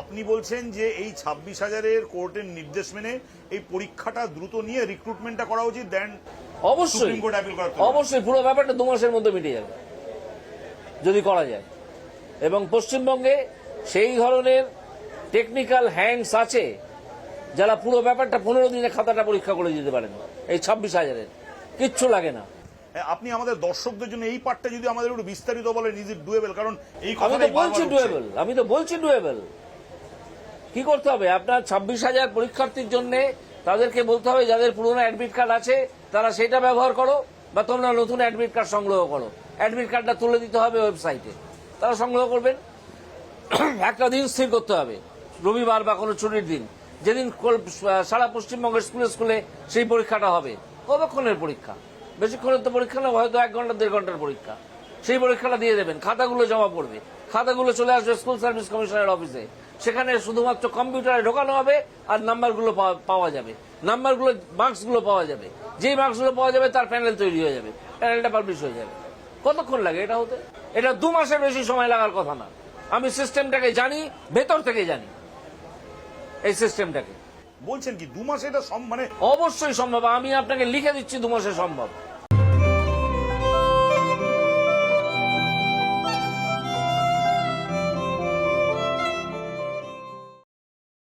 আপনি বলছেন যে এই ছাব্বিশ হাজারের কোর্টের নির্দেশ মেনে এই পরীক্ষাটা দ্রুত নিয়ে রিক্রুটমেন্টটা করা উচিত দেন অবশ্যই। অবশ্যই পুরো ব্যাপারটা দু মাসের মধ্যে মিটে যাবে যদি করা যায়। এবং পশ্চিমবঙ্গে সেই ধরনের টেকনিক্যাল হ্যান্ডস আছে যারা পুরো ব্যাপারটা পনেরো দিনে খাতাটা পরীক্ষা করে দিতে পারেন। এই ছাব্বিশ হাজারের কিচ্ছু লাগে না। আপনি আমাদের দর্শকদের জন্য এই পার্টটা যদি আমাদের একটু বিস্তারিত বলেন ইজ ইট ডুয়েবল কারণ এই আমি তো বলছি ডুয়েবল আমি তো বলছি ডুয়েবল কি করতে হবে? আপনার ছাব্বিশ হাজার পরীক্ষার্থীর জন্য তাদেরকে বলতে হবে, যাদের পুরনো অ্যাডমিট কার্ড আছে, তারা সেটা ব্যবহার করো বা তোমরা নতুন অ্যাডমিট কার্ড সংগ্রহ করো। অ্যাডমিট কার্ডটা তুলে দিতে হবে ওয়েবসাইটে তারা সংগ্রহ করবেন। একটা দিন স্থির করতে হবে, রবিবার বা কোনো ছুটির দিন। যেদিন সারা পশ্চিমবঙ্গের স্কুলে স্কুলে সেই পরীক্ষাটা হবে। কতক্ষণের পরীক্ষা? বেশিক্ষণের তো পরীক্ষা না, হয়তো এক ঘণ্টা, দেড় ঘণ্টার পরীক্ষা। সেই পরীক্ষাটা দিয়ে দেবেন, খাতাগুলো জমা পড়বে। খাতাগুলো চলে আসবে স্কুল সার্ভিস কমিশনের অফিসে সেখানে শুধুমাত্র কম্পিউটারে ঢোকানো হবে আর নাম্বারগুলো পাওয়া- যাবে। নাম্বারগুলো মার্কসগুলো পাওয়া যাবে। যেই মার্কসগুলো পাওয়া যাবে তার প্যানেল তৈরি হয়ে যাবে। প্যানেলটা পাবলিশ হয়ে যাবে। কতক্ষণ লাগে এটা হতে? এটা দু মাসের বেশি সময় লাগার কথা না। আমি সিস্টেমটাকে জানি ভেতর থেকে জানি। এই সিস্টেমটাকে। বলছেন কি দু মাসে এটা মানে অবশ্যই সম্ভব। আমি আপনাকে লিখে দিচ্ছি দু মাসে সম্ভব।